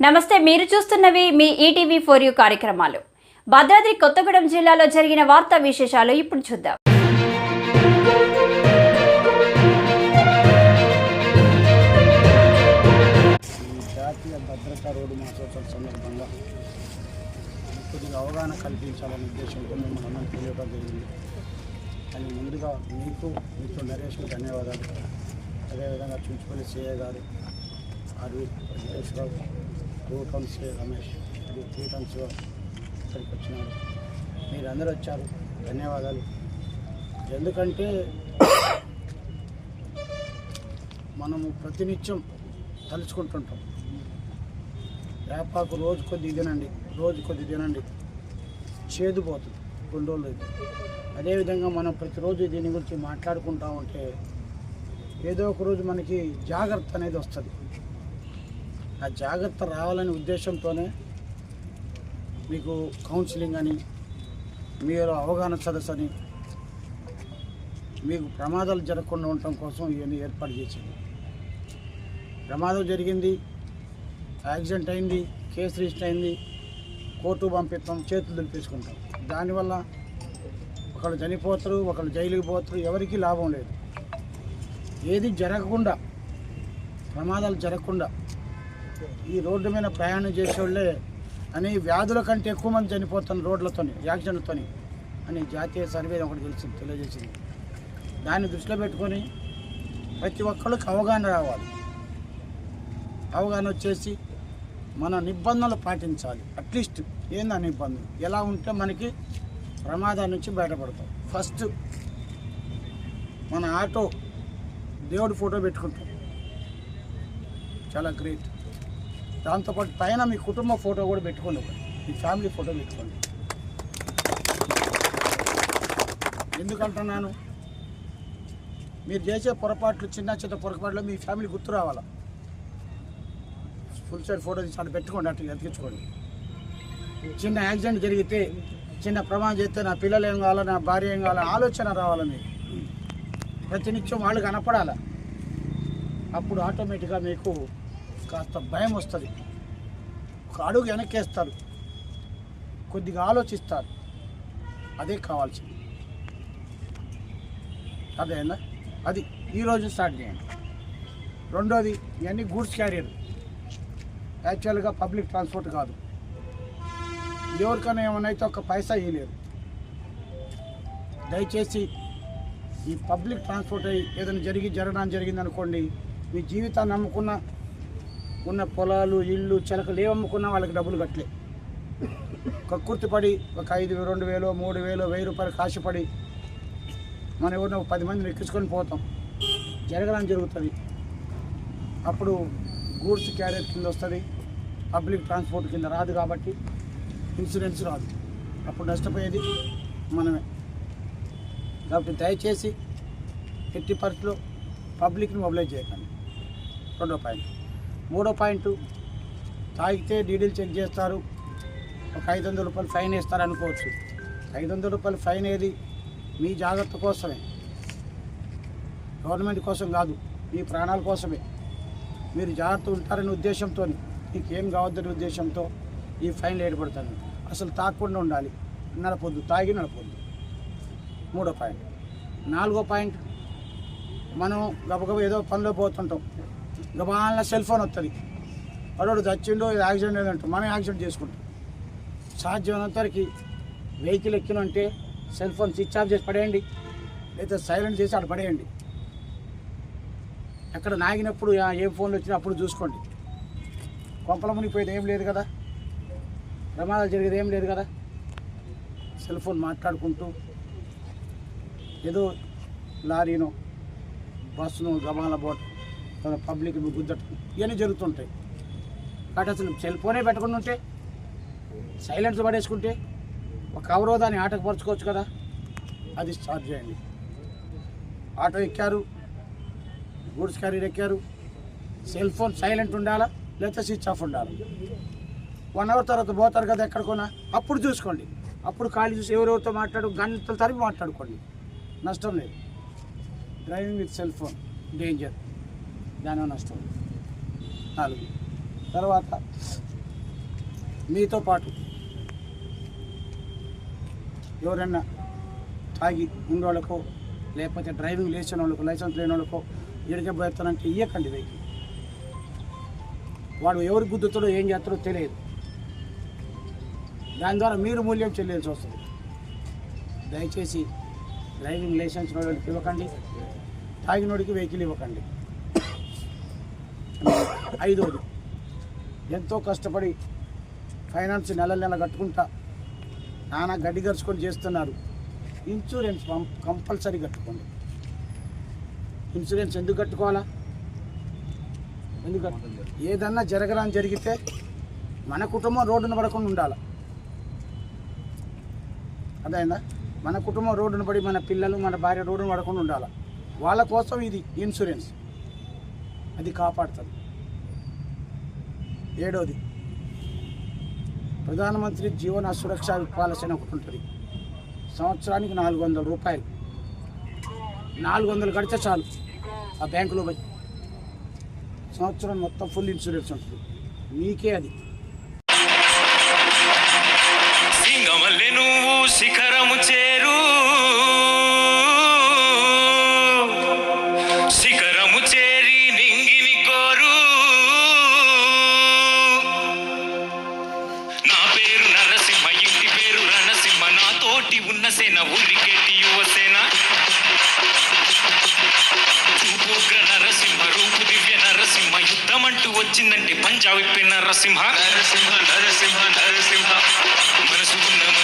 నమస్తే మీరు చూస్తున్నవి మీ ఈటీవీ ఫోర్ యూ కార్యక్రమాలు. భద్రాద్రి కొత్తగూడెం జిల్లాలో జరిగిన వార్తా విశేషాలు ఇప్పుడు చూద్దాం. జాతీయ భద్రతా రోడ్డు మాసోత్సవం సందర్భంగా కొద్దిగా అవగాహన కల్పించాలనే ఉద్దేశంతో మేము మనం తెలియడం జరిగింది. అని ముందుగా మీకు మిత్రుడు నరేష్కి ధన్యవాదాలు. అదేవిధంగా చుంచుపల్లి సిఏ గారు ఆర్వి వెంకటేశ్వరరావు టూ టౌన్ రమేష్ మరియు త్రీ టౌన్ శివ ఇక్కడికి వచ్చినారు. మీరందరూ వచ్చారు. ధన్యవాదాలు. ఎందుకంటే మనము ప్రతినిత్యం తలుచుకుంటుంటాం. వేపాకు రోజు కొద్ది తినండి రోజు కొద్ది తినండి. చేదు పోతుంది రెండు రోజులు ఇది. అదేవిధంగా మనం ప్రతిరోజు దీని గురించి మాట్లాడుకుంటా ఉంటే ఏదో ఒక రోజు మనకి జాగ్రత్త అనేది వస్తుంది. ఆ జాగ్రత్త రావాలనే ఉద్దేశంతోనే మీకు కౌన్సిలింగ్ అని మీరు అవగాహన సదస్సు అని మీకు ప్రమాదాలు జరగకుండా ఉండటం కోసం ఇవన్నీ ఏర్పాటు చేసింది ప్రమాదం జరిగింది యాక్సిడెంట్ అయింది కేసు రిజిస్టర్ అయింది కోర్టు పంపిస్తాం చేతులు దులిపేసుకుంటాం. దానివల్ల ఒకళ్ళు చనిపోతారు ఒకళ్ళు జైలుకి పోతారు ఎవరికీ లాభం లేదు. ఏది జరగకుండా ప్రమాదాలు జరగకుండా ఈ రోడ్డు మీద ప్రయాణం చేసేవాళ్ళే అని వ్యాధుల కంటే ఎక్కువ మంది చనిపోతున్న రోడ్లతోని యాక్సిడెంట్లతోని అని జాతీయ సర్వే ఒకటి తెలిసింది తెలియజేసింది. దాన్ని దృష్టిలో పెట్టుకొని ప్రతి ఒక్కళ్ళకి అవగాహన రావాలి. అవగాహన వచ్చేసి మన నిబంధనలు పాటించాలి. అట్లీస్ట్ ఏంది ఆ నిబంధన? ఎలా ఉంటే మనకి ప్రమాదం నుంచి బయటపడతాం. ఫస్ట్ మన ఆటో దేవుడి ఫోటో పెట్టుకుంటాం. చాలా గ్రేట్ దాంతోపాటు పైన మీ కుటుంబ ఫోటో కూడా పెట్టుకోండి ఒకటి. మీ ఫ్యామిలీ ఫోటో పెట్టుకోండి. ఎందుకంటున్నాను? మీరు చేసే పొరపాట్లు చిన్న చిన్న పొరపాట్లు మీ ఫ్యామిలీ గుర్తు రావాలా? ఫుల్ సైడ్ ఫోటో తీసి అక్కడ పెట్టుకోండి అట్లా ఎతికించుకోండి చిన్న యాక్సిడెంట్ జరిగితే చిన్న ప్రమాదం చేస్తే నా పిల్లలు ఏం కావాలో నా భార్య ఏం కావాలా ఆలోచన రావాలి మీకు? ప్రతినిత్యం వాళ్ళు కనపడాలి? అప్పుడు ఆటోమేటిక్గా మీకు కాస్త భయం వస్తుంది. ఒక అడుగు వెనక్కేస్తారు. కొద్దిగా ఆలోచిస్తారు. అదే కావాల్సింది. అదేనా అది ఈరోజు స్టార్ట్ చేయండి. రెండోది ఇవన్నీ గూడ్స్ క్యారియర్. యాక్చువల్గా పబ్లిక్ ట్రాన్స్పోర్ట్ కాదు. ఎవరికైనా ఏమైనా అయితే ఒక పైసా ఇయ్యలేదు దయచేసి ఈ పబ్లిక్ ట్రాన్స్పోర్ట్ అయ్యి ఏదైనా జరిగి జరగడం జరిగింది అనుకోండి మీ జీవితాన్ని నమ్ముకున్న ఉన్న పొలాలు ఇళ్ళు చిలకలు ఏమమ్ముకున్నా వాళ్ళకి డబ్బులు కట్టలే. కక్కుర్తి పడి ఒక ఐదు రెండు వేలు మూడు వేలు వెయ్యి రూపాయలు కాశపడి మనం ఎవరినో ఒక పది మందిని ఎక్కించుకొని పోతాం. జరగడం జరుగుతుంది. అప్పుడు గూడ్స్ క్యారియర్ కింద వస్తుంది పబ్లిక్ ట్రాన్స్పోర్ట్ కింద రాదు కాబట్టి ఇన్సూరెన్స్ రాదు. అప్పుడు నష్టపోయేది మనమే. కాబట్టి దయచేసి ఎట్టి పరిస్థితిలో పబ్లిక్ని మొబిలైజ్ చేయకండి. రెండో పాయింట్ మూడో పాయింట్ తాగితే డీడీలు చెక్ చేస్తారు. ఒక ఐదు వందల రూపాయలు ఫైన్ వేస్తారు అనుకోవచ్చు. ఐదు వందల రూపాయలు ఫైన్ ఏది? మీ జాగ్రత్త కోసమే. గవర్నమెంట్ కోసం కాదు మీ ప్రాణాల కోసమే. మీరు జాగ్రత్త ఉంటారనే ఉద్దేశంతో మీకేం కావద్దనే ఉద్దేశంతో ఈ ఫైన్లు ఏర్పడతాను. అసలు తాగకుండా ఉండాలి. నడపొద్దు తాగి నడపొద్దు. మూడో పాయింట్. నాలుగో పాయింట్. మనం గబగబ ఏదో పనిలో పోతుంటాం. గబాల సెల్ ఫోన్ వస్తుంది వాడు చచ్చిండో ఇది యాక్సిడెంట్ ఏదంటాం మనం యాక్సిడెంట్ చేసుకుంటాం. సాధ్యమైనంతవరకు వెహికల్ ఎక్కినంటే సెల్ ఫోన్ స్విచ్ ఆఫ్ చేసి పడేయండి. లేదా సైలెంట్ చేసి అక్కడ పడేయండి. ఎక్కడ నాగినప్పుడు ఏ ఫోన్లు వచ్చినా అప్పుడు చూసుకోండి. కొంపల మునిగిపోయేది ఏం లేదు కదా? ప్రమాదాలు జరిగేది ఏం లేదు కదా? సెల్ ఫోన్ మాట్లాడుకుంటూ ఏదో లారీనో బస్సును గమాల బోట్ పబ్లిక్ గుద్దటం ఇవన్నీ జరుగుతుంటాయి. కాబట్టి అసలు సెల్ ఫోనే పెట్టకుండా ఉంటే సైలెన్స్ పడేసుకుంటే ఒక అవరోధాన్ని ఆటకు పరుచుకోవచ్చు కదా? అది స్టార్ట్ చేయండి. ఆటో ఎక్కారు గూడ్స్ క్యారీర్ ఎక్కారు సెల్ ఫోన్ సైలెంట్ ఉండాలా? లేకపోతే స్విచ్ ఆఫ్ ఉండాలి? వన్ అవర్ తర్వాత పోతారు కదా ఎక్కడికోనా? అప్పుడు చూసుకోండి. అప్పుడు ఖాళీ చూసి ఎవరెవరితో మాట్లాడు గంటల తరపు మాట్లాడుకోండి. నష్టం లేదు. Driving with cell phone. Danger. జ్ఞానం నష్టం. నాలుగు. తర్వాత మీతో పాటు ఎవరన్నా తాగి ఉండేవాళ్ళకో లేకపోతే డ్రైవింగ్ లేచిన వాళ్ళకో లైసెన్స్ లేని వాళ్ళకో ఎడికే పోతానంటే ఇయ్యకండి వెహికల్. వాడు ఎవరు గుద్దుతాడో ఏం చేస్తాడో తెలియదు. దాని ద్వారా మీరు మూల్యం చెల్లించాల్సి వస్తుంది. దయచేసి డ్రైవింగ్ లైసెన్స్ వాళ్ళకి ఇవ్వకండి. తాగినోడికి వెహికల్ ఇవ్వకండి. ఐదోది. ఎంతో కష్టపడి ఫైనాన్స్ నెల నెల కట్టుకుంటా నానా గడ్డి గరుచుకొని చేస్తున్నారు. ఇన్సూరెన్స్ కంపల్సరీ కట్టుకోండి. ఇన్సూరెన్స్ ఎందుకు కట్టుకోవాలా? ఎందుకు ఏదన్నా జరగరాని జరిగితే మన కుటుంబం రోడ్డున పడకుండా ఉండాలి? అదైందా మన కుటుంబం రోడ్డున పడి మన పిల్లలు మన భార్య రోడ్డున పడకుండా ఉండాలి? వాళ్ళ కోసం ఇది ఇన్సూరెన్స్. అది కాపాడుతుంది. ఏడవది ప్రధానమంత్రి జీవన సురక్ష పాలసీ అని ఒకటి ఉంటుంది. సంవత్సరానికి నాలుగు వందల రూపాయలు. నాలుగు వందలు కడితే చాలు. ఆ బ్యాంకులో పోయి. సంవత్సరం మొత్తం ఫుల్ ఇన్సూరెన్స్ ఉంటుంది. మీకే అది. సింగమల్లె నువ్వు శిఖరము చే అంటూ వచ్చిందంటే పంజాబీ నరసింహ. నరసింహ నరసింహ నరసింహ. మనసు ఉన్న